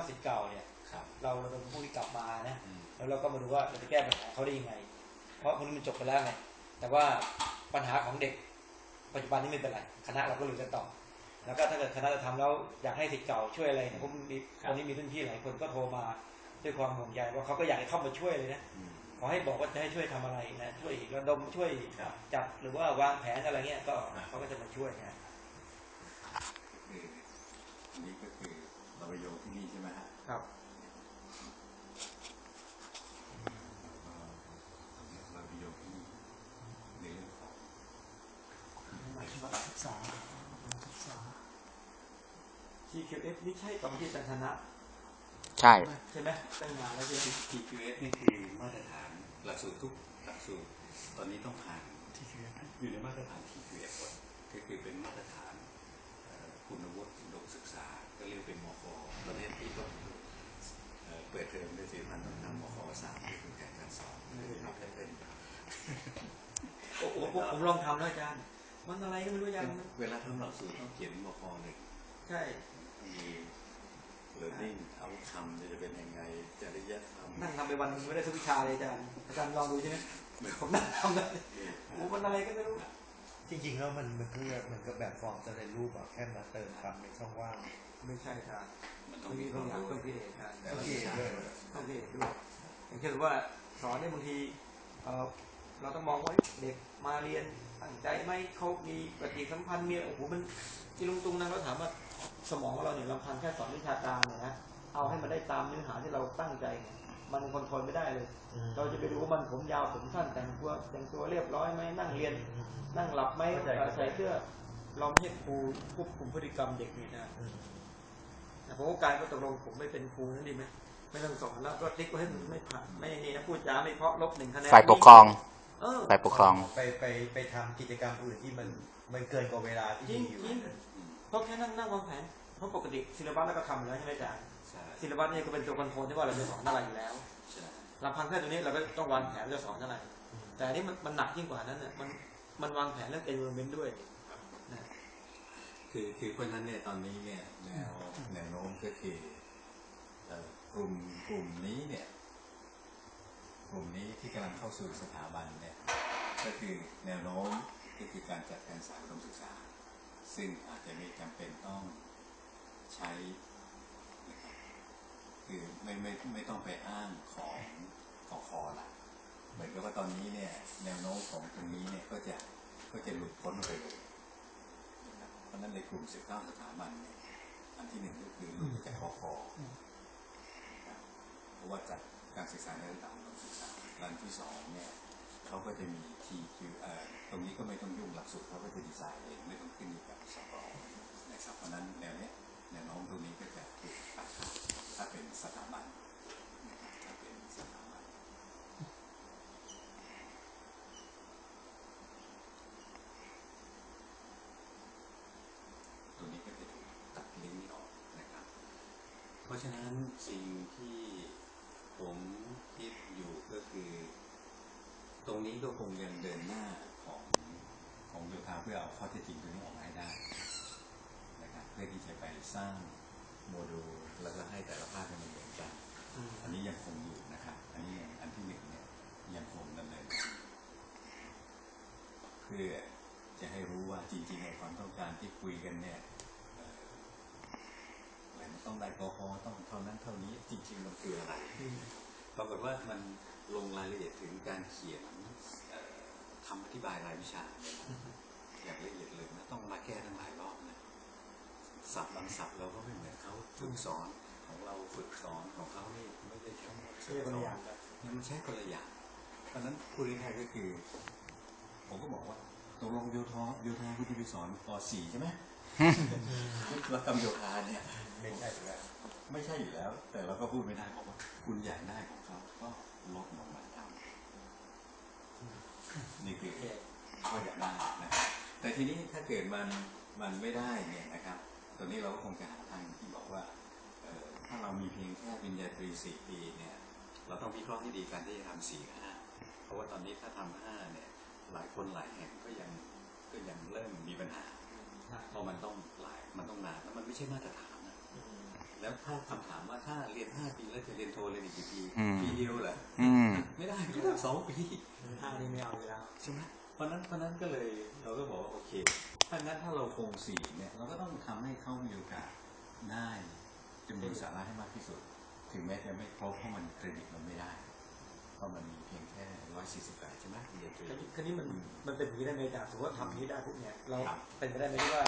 าสิทธิ์เก่าเนี่ยครับเราเราเป็นผู้ที่กลับมานะอืมแล้วเราก็มาดูว่าเราจะแก้ปัญหาเขาได้ยังไง เพราะพวกนี้มันจบไปแล้วไงแต่ว่าปัญหาของเด็ก ปัจจุบันนี้ไม่เป็นไรคณะเราก็เหลือกันต่อ แล้วก็ถ้าเกิดคณะจะทำแล้วอยากให้สิทธิ์เก่าช่วยอะไรเนี่ยผมมีวันนี้มีรุ่นพี่หลายคนก็โทรมาด้วยความห่วงใยว่าเขาก็อยากให้เข้ามาช่วยเลยนะอืมขอให้บอกว่าจะให้ช่วยทำอะไรนะช่วยระดมช่วยครับจัดหรือว่าวางแผนอะไรเงี้ยก็ครับเขาก็จะมาช่วยนะ คืออันนี้ก็คือเราไปโยงที่นี่ใช่ไหมฮะ ครับเราไปโยงที่นี่ในเรื่องของศึกษาศึกษา TQF นี่ใช่กรรมที่จันทนะ ใช่ ใช่ไหมตั้งนานแล้วใช่ไหม TQS นี่คือมาตรฐานหลักสูตรทุกหลักสูตรตอนนี้ต้องผ่านที่เขียนอยู่ในมาตรฐาน TQF หมดก็คือเป็นมาตรฐานเอ่อคุณวุฒิอุดมศึกษา ก็เรียกเป็นมคประเทศที่ต้อง เอ่อเปิดเทอมด้วยสิมันต้องทำมคสามก็คือการการสอนคือไม่ได้เป็นโอ้โหผมผมลองทำแล้วอาจารย์มันอะไรก็ไม่รู้อาจารย์เวลาทำหลักสูตรต้องเขียนมคหนึ่งใช่มี learning outcome จะเป็นยังไงจริยธรรมนั่งทำไปวันหนึงไม่ได้ทุกวิชาเลยอาจารย์อาจารย์ลองดูใช่ไหมผมนั่งทำเลยโอ้มันอะไรก็ไม่รู้จริงๆแล้วมันมันคือเหมือนกับแบบฟอร์มสำเร็จรูปอะแค่มาเติมคำในช่องว่าง ไม่ใช่อาจารย์มันต้ต้อองงมีมีคต้อวางมอยากรู้ต้องพิเศษอาจารย์แต่ละวิชาต้องพิเศษด้วยอย่างเช่นว่าสอนเนี่ยบางทีเอ่อเราต้องมองว่าเด็กมาเรียนตั้งใจไหมเขามีปฏิสัมพันธ์มีโอ้โหมันที่ลุงตุงนะเราถามว่าสมองของเราเนี่ยลำพังแค่สอนวิชาการเนี่ยนะเอาให้มันได้ตามเนื้อหาที่เราตั้งใจเนี่ยมันคอนโทรลไม่ได้เลย เราจะไปดูว่ามันผมยาวผมสั้นแต่งตัวแต่งตัวเรียบร้อยไหมนั่งเรียน นั่งหลับไหมเข้าใจเอ่อใส่เสื้อเราไม่ใช่ครูควบคุมพฤติกรรมเด็กนี่นะ แต่ผมก็กลายก็ตกลงผมไม่เป็นครูนั่นดีไหมไม่ต้องสอนแล้วก็ติ๊กไว้ให้มันไม่ผ่านไม่นี่นะพูดจาไม่เพราะลบหนึ่งคะแนนฝ่ายปกครองเออฝ่ายปกครองไปไปไปทำกิจกรรมอื่นที่มันมันเกินกว่าเวลาที่จริงมีอยู่จริงเพราะแค่นั่งนั่งวางแผนเพราะปกติศิลปะแล้วก็ทำอยู่แล้วใช่ไหมอาจารย์ใช่ศิลปะเนี่ยก็เป็นตัวคอนโทรลที่ว่าเราจะสอนอะไรอยู่แล้วใช่ลำพังแค่ตรงนี้เราก็ต้องวางแผนว่าจะสอนอะไร แต่อันนี่มันมันหนักยิ่งกว่านั้นเนี่ยมันมันวางแผนเรื่อง environment ด้วยนะ คือคือเพราะฉะนั้นเนี่ยตอนนี้เนี่ยแนวแนวโน้มก็คือเอ่อกลุ่มกลุ่มนี้เนี่ยกลุ่มนี้ที่กำลังเข้าสู่สถาบันเนี่ยก็คือแนวโน้มก็คือการจัดการสายอุดมศึกษา ซึ่งอาจจะไม่จำเป็นต้องใช้นะครับคือไม่ไม่ไม่ต้องไปอ้างของกอคอละเหมือนกับว่าตอนนี้เนี่ยแนวโน้มของตรงนี้เนี่ยก็จะก็จะหลุดพ้นไปเลยนะครับ เพราะฉะนั้นในกลุ่ม 19 สถาบันเนี่ยอันที่หนึ่งก็คือรุ่นจากคอคอนะครับเพราะว่าจัดการศึกษาในระดับอุดมศึกษาและอันที่สองเนี่ยเขาก็จะมี TQ เอ่อตรงนี้ก็ไม่ต้องยุ่งหลักสูตรเขาก็จะดีไซน์เองไม่ต้องขึ้นอยู่กับสปอนะครับเพราะฉะนั้นแนวเนี้ยแนวโน้มตรงนี้ก็จะถูกตัดขาดถ้าเป็นสถาบันนะครับถ้าเป็นสถาบัน ตัวนี้ก็จะถูกตัดลิงก์ออกนะครับ เพราะฉะนั้นสิ่งที่ผมคิดอยู่ก็คือ ตรงนี้ก็คงยังเดินหน้าของของโยธาเพื่อเอาข้อเท็จจริงตรงนี้ออกมาให้ได้นะครับเพื่อที่จะไปสร้างโมดูลแล้วก็ให้แต่ละภาคมันเหมือนกันอันนี้ยังคงอยู่นะครับ อันนี้ยังอันที่หนึ่งเนี่ยยังคงดำเนินการเพื่อจะให้รู้ว่าจริงๆในความต้องการที่คุยกันเนี่ยเอ่อ อะไรมันต้องได้กอต้องเท่านั้นเท่านี้จริงๆมันคืออะไรปรากฏว่ามันลงรายละเอียดถึงการเขียนเอ่อคำอธิบายรายวิชาเนี่ยนะอย่างละเอียดเลยนะต้องมาแก้ทั้งหลายรอบนะศัพท์บางศัพท์เราก็ไม่เหมือนเขาฝึกสอนของเราฝึกสอนของเขานี่ไม่ได้ทั้งหมดใช่คนละอย่างกันเนี่ยมันใช้คนละอย่างเพราะฉะนั้นพูดง่ายๆก็คือ ผมก็บอกว่าตกลงโยธาโยธาคุณจะไปสอนป .4 ใช่ไหมแล้วกรรมโยธาเนี่ย ไม่ใช่อยู่แล้วไม่ใช่อยู่แล้ว แต่เราก็พูดไม่ได้เพราะว่าคุณอยากได้ของเขาก็ลดลงมาทำนี่คือข้ออยากได้นะแต่ทีนี้ถ้าเกิดมันมันไม่ได้เนี่ยนะครับตอนนี้เราก็คงจะหาทางที่บอกว่าถ้าเรามีเพียงแค่ปริญญาตรีสี่ปีเนี่ย เราต้องวิเคราะห์ที่ดีการที่จะทำสี่ห้าเพราะว่าตอนนี้ถ้าทำห้าเนี่ย หลายคนหลายแห่งก็ยังก็ยังเริ่มมีปัญหาเพราะมันต้องหลายมันต้องนานแล้วมันไม่ใช่มาตรฐาน แล้วถ้าคำถามว่าถ้าเรียนห้าปีแล้วจะเรียนโทเรียนอีกกี่ปีอืมปีเดียวเหรออืมไม่ได้ไม่ได้สองปีห้านี่ไม่เอาอยู่แล้วใช่ไหมเพราะนั้นเพราะนั้นก็เลยเราก็บอกว่าโอเคถ้างั้นถ้าเราคงสี่เนี่ยเราก็ต้องทำให้เขามีโอกาสได้จำนวนสาระให้มากที่สุด ถึงแม้จะไม่ครบเพราะมันเครดิตมันไม่ได้เพราะมันมีเพียงแค่ร้อยสี่สิบแปดใช่ไหมเรียนตรีคราวนี้คราวนี้มันมันเป็นอย่างนี้ได้ไหมจากสมมติว่าทำอย่างนี้ได้ปุ๊บเนี่ยเราครับเป็นไปได้ไหมที่ว่า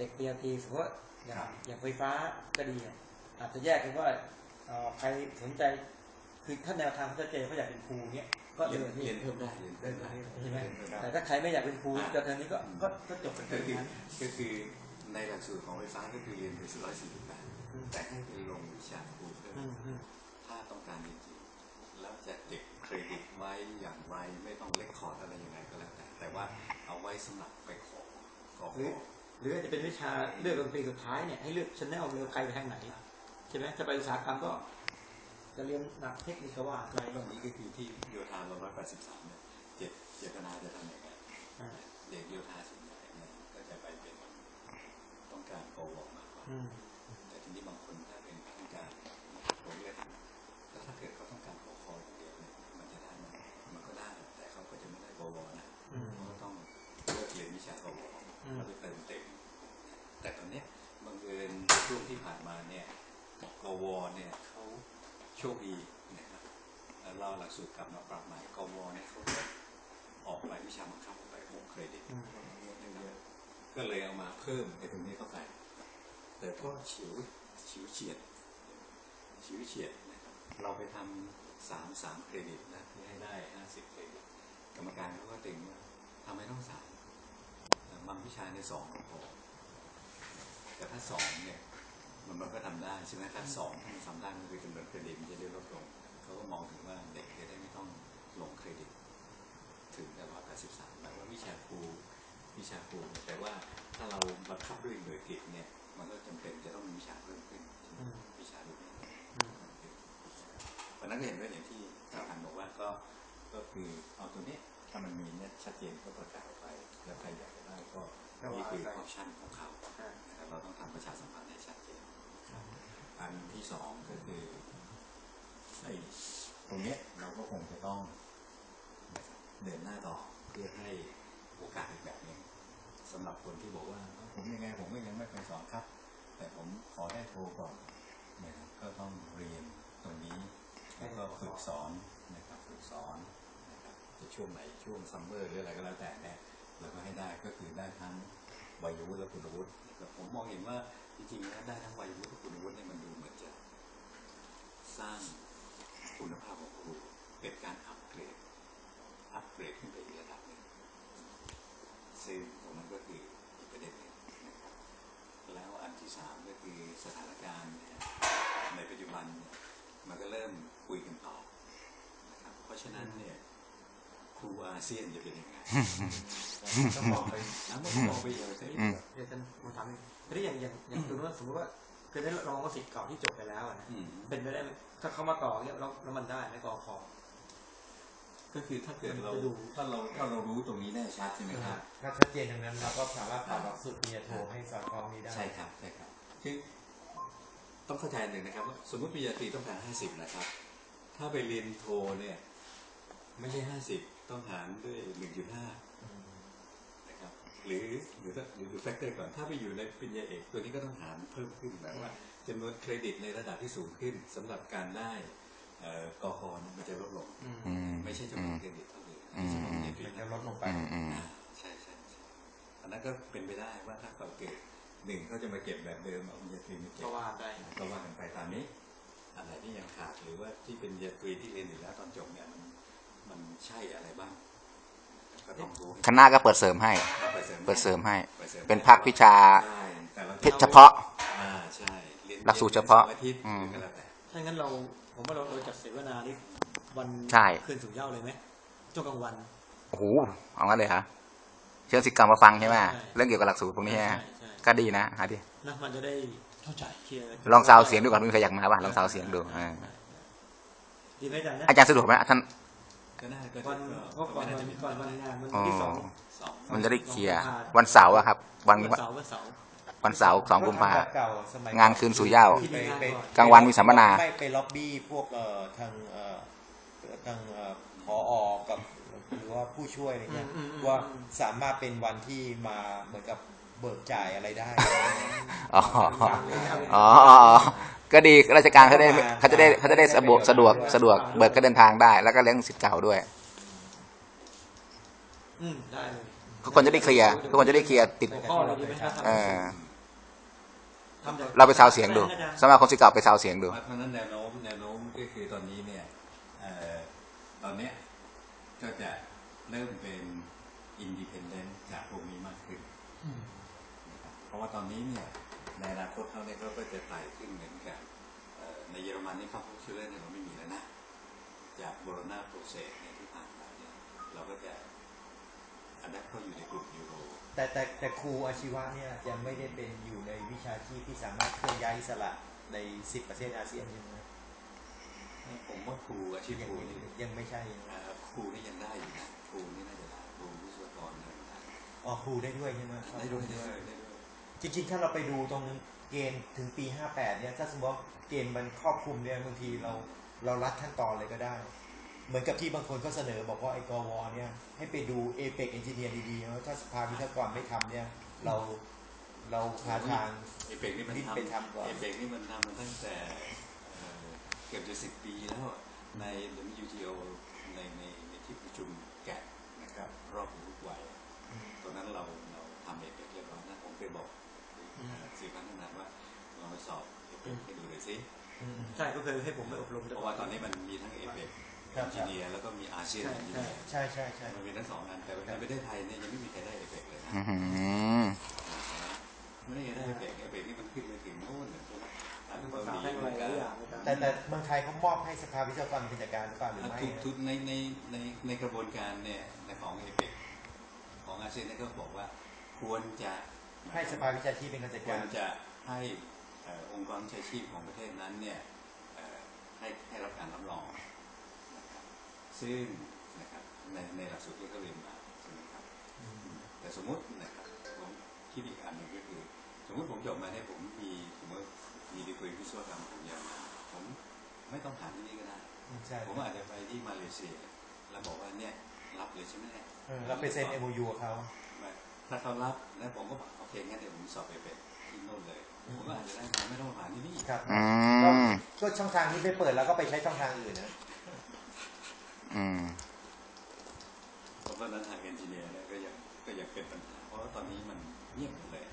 เด็กปริญญาตรีสมมติว่าอย่างครับอย่างไฟฟ้าก็ดีอะอาจจะแยกกันว่าเอ่อใครสนใจคือถ้าแนวทางเขาชัดเจนเขาอยากเป็นครูเนี่ยก็เรีเรียยนนเรีที่ยนเพิ่มได้เรียนเรีเพิ่ยนมได้ใช่ไหมเรียนเพิ่มได้แต่ถ้าใครไม่อยากเป็นครูจะเทอมนี้ก็ก็ก็จบเป็นก็เทอมคือนั้นก็คือในหลักสูตรของไฟฟ้าก็คือเรียนไปร้อยสี่สิบแปดอืมแต่ให้ไปลงวิชาครูเพิ่มอืมอืมถ้าต้องการจริงๆแล้วจะเก็บเครดิตไว้อย่างไรไม่ต้องเลคคอร์ดอะไรยังไงก็แล้วแต่แต่ว่าเอาไว้สำหรับไปขอขอ หรือจะเป็นวิชาเลือกดนตรีสุดท้ายเนี่ยให้เลือกชแนลเร็วใครไปทางไหนใช่ไหมจะไปอุตสาหกรรมก็ จะเรียนหนักเทคนิคว่าไปตรงนี้ก็คือที่โยธาเราร้อยแปดสิบสามเนี่ยเจตเจตนาจะทำย่างไรอ่าเด็กโยธาส่วนใหญ่เนี่ยก็จะไปเป็นต้องการโปรวมากกว่าแต่ทีนี้บางคนถ้าเป็นต้องการผมเรียกแล้วถ้าเกิดเขาต้องการปกครออย่างเดียวเนี่ยมันจะได้ไหมมันก็ได้แต่เขาก็จะไม่ได้ปวนะอืมเขาก็ต้องเลือกเรียนวิชาปวอืมเขาไปเติมเต็ม แต่ตอนเนี้ยบังเอิญช่วงที่ผ่านมาเนี่ยกวเนี่ยเขาโชคดีนะครับแล้วเราหลักสูตรกลับมาปรับใหม่กวเนี่ยเขาลดออกรายวิชาบังคับออกไปหกเครดิตอืมก็เลยเอามาเพิ่มไอ้ตรงนี้เข้าไปแต่ก็ฉิวฉิวเฉียดฉิวเฉียดนะครับเราไปทำสามสามเครดิตนะเพื่อให้ได้ห้าสิบเครดิตกรรมการเขาก็ติงว่าทำไมต้องสามแต่บางวิชาในสองก็พอ แต่ถ้าสองเนี่ยมันมันก็ทำได้ใช่ไหมถ้าสองถ้ามันทำได้มันคือจำนวนเครดิตมันจะได้ลดลงเขาก็มองถึงว่าเด็กจะได้ไม่ต้องลงเครดิต ถึงแต่ร้อยแปดสิบสามแปลว่าวิชาครูวิชาครูเนี่ยแต่ว่าถ้าเราบังคับด้วยหน่วยกิจเนี่ย มันก็จำเป็นจะต้องมีวิชาเพิ่มขึ้นใช่ไหมอืมวิชาดูเนี่ยอืมวันนั้นก็เห็นด้วยอย่างที่ท่านบอกว่าก็ก็คือเอาตัวนี้ถ้ามันมีเนี่ยชัดเจนก็ประกาศออกไป แล้วใครอยากจะได้ก็ นี่คือออปชั่นของเขาอ่านะครับเราต้องทำประชาสัมพันธ์ให้ชัดเจนอันที่สองก็คือไอ้ตรงเนี้ยเราก็คงจะต้องนะครับเดินหน้าต่อเพื่อให้โอกาสอีกแบบหนึงสำหรับคนที่บอกว่าผมยังไงผมก็ยังไม่ไปสอนครับ แต่ผมขอได้โทรก่อนนะครับก็ต้องเรียนตรงนี้แล้วก็ฝึกสอนนะครับฝึกสอนนะครับจะช่วงไหนช่วงซัมเมอร์หรืออะไรก็แล้วแต่เนี่ย เราก็ให้ได้ก็คือได้ทั้งวัยวุฒิและคุณวุฒินะครับผมมองเห็นว่าจริงๆแล้วได้ทั้งวัยวุฒิและคุณวุฒิเนี่ยมันดูเหมือนจะสร้างคุณภาพของครูเป็นการอัปเกรดอัปเกรดขึ้นไปอีกระดับหนึ่งซึ่งตรงนั้นก็คืออีกประเด็นหนึ่งนะครับแล้วอันที่สามก็คือสถานการณ์ในปัจจุบันมันก็เริ่มคุยกันต่อนะครับเพราะฉะนั้นเนี่ย ครูอาเซียนจะเป็นยังไงต้องมองไปแล้วมันมองไปอย่างไรอืมเดี๋ยวจะมาถามทีนี้อย่างอย่างอย่างคือว่าสมมติว่าคือได้รองว่าสิทธิ์เก่าที่จบไปแล้วอะนะอืมเป็นไปได้ไหมถ้าเขามาต่อเนี่ยแล้วแล้วมันได้ไหมกอคอก็คือถ้าเกิดเราจะดูถ้าเราถ้าเรารู้ตรงนี้แน่ชัดใช่ไหมครับถ้าชัดเจนอย่างนั้นเราก็สามารถปรับหลักสูตรปริญญาโทให้สอดคล้องนี้ได้ใช่ครับใช่ครับคือต้องเข้าใจหนึ่งนะครับว่าสมมติปริญญาตรีต้องการห้าสิบนะครับ ถ้าไปเรียนโทเนี่ย ไม่ใช่ห้าสิบ ต้องหารด้วยหนึ่งจุดห้านะครับหรือหรือถ้าหรือดูแฟกเตอร์ก่อนถ้าไปอยู่ในปริญญาเอกตัวนี้ก็ต้องหารเพิ่มขึ้นแบบว่าจำนวนเครดิตในระดับที่สูงขึ้นสำหรับการได้เอ่อกอคอเนี่ยมันจะลดลงอืมไม่ใช่จำนวนเครดิตเท่าเดิมอันนี้เฉพาะปริญญาตรีมันนะจะลดลงไปอืมอืมอ่าใช่ใช่ใช่อันนั้นก็เป็นไปได้ว่าถ้าเขาเกิดหนึ่งเขาจะมาเก็บแบบเดิมเอาปริญญาตรีมาเก็บก็ว่าได้ก็ว่ากันไปตามนี้อันไหนที่ยังขาดหรือว่าที่เป็นปริญญาตรีที่เรียนอยู่แล้วตอนจบเนี่ยมัน มันใช่อะไรบ้างก็ต้องรู้ให้คณะก็เปิดเสริมให้ เปิดเสริมเปิดเสริมให้ปิดสริมเป็นภาควิชาใช่แต่ละเพชรเฉพาะ อ่าใช่เรียนหลักสูตรเฉพาะสองอาทิตย์อืมหรือก็แล้วแต่ถ้างั้นเราผมว่าเราเราจัดเสวนานี่วันใช่ คืนสู่เหย้าเลยไหมช่วงกลางวัน โอ้โหเอางั้นเลยครับเชิญสิทธิ์เก่ามาฟังใช่ไหมใช่เรื่องเกี่ยวกับหลักสูตรพวกนี้ใช่ฮะใช่ ก็ดีนะหาดินะมันจะได้เข้าใจเคลียร์ลองซาวเสียงดูก่อนมีใครอยากมาป่ะลองซาวเสียงดูอ่าดีไหมอาจารย์นะอาจารย์สะดวกไหมท่าน ก็น่าก็วันก็ก็ก่อนไม่วันน่าจะมีก่อนวันงานวันอ๋อที่สองสองมันจะได้เคลียร์วันเสาร์อะครับ วันวันเสาร์วันเสาร์วันเสาร์สองกุมภาแบบเก่าสมัยงานคืนสู่เหย้าไปไปกลางวันมีสัมมนาไม่ไปล็อบบี้พวกเอ่อทางเอ่อทางเอ่อพออกับหรือว่าผู้ช่วยอะไรเงี้ยอืมอืมว่าสามารถเป็นวันที่มาเหมือนกับเบิกจ่ายอะไรได้ อ๋อ อ๋ออ๋อ ก็ดีราชการเขาได้เขาจะได้เขาจะได้สะดวกสะดวกสะดวกเบิกก็เดินทางได้ แล้วก็เลี้ยงสิทธิ์เก่าด้วยอืมได้เลยทุกคนจะได้เคลียร์ทุกคนจะได้เคลียร์ติดหัวข้อเราดีไหมครับเออทำจากเราไปซาวเสียงดู สมาคมสิทธิ์เก่าไปซาวเสียงดูเพราะฉะนั้นแนวโน้มแนวโน้มก็คือตอนนี้เนี่ยเอ่อตอนเนี้ยก็จะเริ่มเป็นอินดิเพนเดนต์จากพวกนี้มากขึ้นนะครับเพราะว่าตอนนี้เนี่ย ในอนาคตเขาเนี่ยเขาก็จะไต่ขึ้นเหมือนกับเอ่อในเยอรมันนี่เขาพวกชื่อเล่นเนี่ยเราไม่มีแล้วนะ จากโบโรนาโปรเซสเนี่ยที่ผ่านมาเนี่ยเราก็จะอันดับเข้าอยู่ในกลุ่มยูโรแต่แต่แต่ครูอาชีวะเนี่ยยังไม่ได้เป็นอยู่ในวิชาชีพที่สามารถเคลื่อนย้ายอิสระใน10ประเทศอาเซียนใช่ไหมผมว่าครูอาชีพยังครูนี่ยังไม่ใช่เอ่อครูนี่ยังได้อยู่นะครูนี่น่าจะได้ครูวิศวกรอะไรได้อ๋อครูได้ด้วยใช่ไหมได้ด้วยได้ด้วยได้ด้วย จริงๆ ถ้าเราไปดูตรงเกณฑ์ถึงปี 58 เนี่ย ถ้าสมมติว่าเกณฑ์มันครอบคลุมเนี่ยบางทีเราเรารัดขั้นตอนเลยก็ได้ เหมือนกับที่บางคนก็เสนอบอกว่าไอ้กวเนี่ยให้ไปดูเอเปกเอนจิเนียร์ดีๆนะถ้าสภาวิศวกรไม่ทำเนี่ย เราเราหาทางเอเปกนี่มันรีบทำไปทำก่อนเอเปกนี่มันทำมาตั้งแต่เอ่อเกือบจะสิบปีแล้วอะใน WTO ในในในที่ประชุมแกะนะครับรอบทุกวัยตอนนั้นเราเราทำเอเปกเรียบร้อยนะผมเคยบอก สื่อพัฒนาว่าลองไปสอบเอเปกให้ดูเลยสิใช่ก็เคยให้ผมไปอบรมเพราะว่าตอนนี้มันมีทั้งเอเปกครัเอบนจิเนียร์แล้วก็มีอาเซียนใช่เอนจิใช่เนียร์ใช่ใช่ใช่มันมีทั้งสองอันแต่ในประเทศไทยเนี่ยยังไม่มีใครได้เอเปกเลยนะอื้อหือไม่ได้ได้เบรกไอ้เบรกนี่มันขึ้นไปถึงโน่นเนี่ยใช่ไหมทางภาเกาษาหลีแท่งเหอะไรมือนหกัลานยอย่างในการแต่แต่เมืองไทยเขามอบให้สภาวิศวกรเป็นจัดการหรือเปล่าหรือไม่ทุกทุกในในในในกระบวนการเนี่ยในของเอเปกของอาเซียนเนี่ยก็บอกว่าควรจะ ให้สภาวิชาชีพเป็นคนจัดควการรจะให้เอ่อองค์กรวิชาชีพของประเทศนั้นเนี่ยเอ่อให้ให้รับการรับรองนะครับซึ่งนะครับในในหลักสูตรที่เขาเรียนมาใช่ไหมครับ แต่สมมตินะครับผมคิดอีกอันหนึ่งก็คือ สมมติผมจบมาเนี่ยผมมีสมมติมีดีกรีวิศวกรรมผมยาวมาผมไม่ต้องผ่านที่นี่ก็ได้ ใช่ผมอาจจะไปที่มาเลเซีย แล้วบอกว่าเนี่ยรับเลยใช่ไหมเนี่ยเออเราไปเซ็น MOU กับเขา ถ้าเขารับแล้วผมก็บอกโอเคงั้นเดี๋ยวผมสอบไปเป็นที่โน่นเลย ผมก็อาจจะได้มาไม่ต้องมาผ่านที่นี่ครับอืก็มก็ช่องทางนี้ไม่เปิดแล้วก็ไปใช้ช่องทางอื่นนะอืมเพราะฉะนั้นทางเอนจิเนียร์เนี่ยก็ยังก็ยังเป็นปัญหาเพราะว่าตอนนี้มันเงียบหมดเลย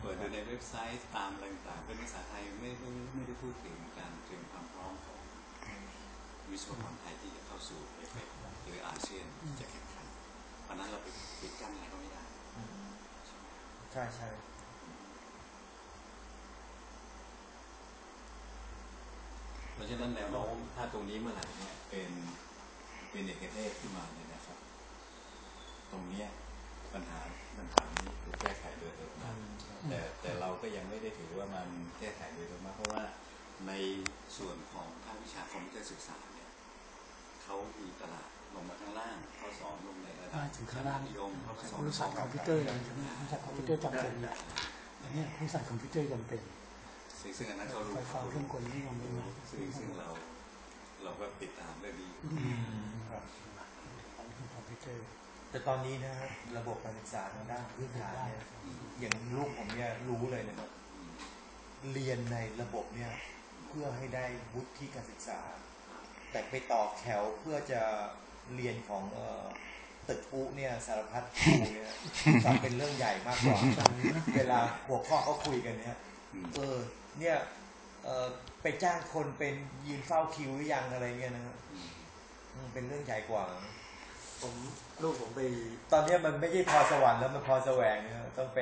เปิดดูในเว็บไซต์ตามอะไรต่างๆเป็นภาษาไทยไม่ไม่ไม่ได้พูดถึงการเตรียมความพร้อมของวิศวกรไทยที่จะเข้าสู่เอเปกหรืออาเซียนที่จะแข่งขันเพราะฉะนั้นเราไปปิดกั้นอะไรก็ไม่ได้ ใช่ใช่เพราะฉะนั้นแนวโน้มถ้าตรงนี้เมื่อไหร่เนี่ยเป็นเป็นเอกเทศขึ้นมาเนี่ยนะครับ ตรงเนี้ยปัญหาปัญหานี้ถูกแก้ไขโดยอัตโนมัติแต่แต่เราก็ยังไม่ได้ถือว่ามันแก้ไขโดยอัตโนมัติเพราะว่าในส่วนของภาควิชาคอมพิวเตอร์ศึกษาเนี่ยเขามีตลาด ลงมาข้างล่างเขาสอนลงในระดับอ่าถึงข้างล่างนิยมเขาก็สอนบริษัทคอมพิวเตอร์อะไรใช่ไหมบริษัทคอมพิวเตอร์จำเป็นเนี่ยอันเนี้ยบริษัทคอมพิวเตอร์จำเป็นซึ่งซึ่งอันนั้นเขารู้ไฟฟ้าเครื่องกลนี่ยังไม่รู้ซึ่งซึ่งเรา เราก็ติดตามเรื่องนี้อยู่ครับอันนี้คือคอมพิวเตอร์แต่ตอนนี้นะครับระบบการศึกษาทางด้านพื้นฐานเนี่ยอย่างลูกผมเนี่ยรู้เลยนะครับเรียนในระบบเนี่ยเพื่อให้ได้วุฒิการศึกษา แต่ไปต่อแถวเพื่อจะ เรียนของเอ่อตึกปุ๊เนี่ยสารพัดครูเนี่ยฟังเป็นเรื่องใหญ่มากกว่าเวลาหัวข้อเขาคุยกันเนี่ยอืมเออเนี่ยเออไปจ้างคนเป็นยืนเฝ้าคิวหรือยังอะไรเงี้ยนะครับอืมเป็นเรื่องใหญ่กว่า ผมลูกผมไป ตอนเนี้ยมันไม่ใช่พอสวรรค์แล้วมันพอแสวงนะต้องเป็น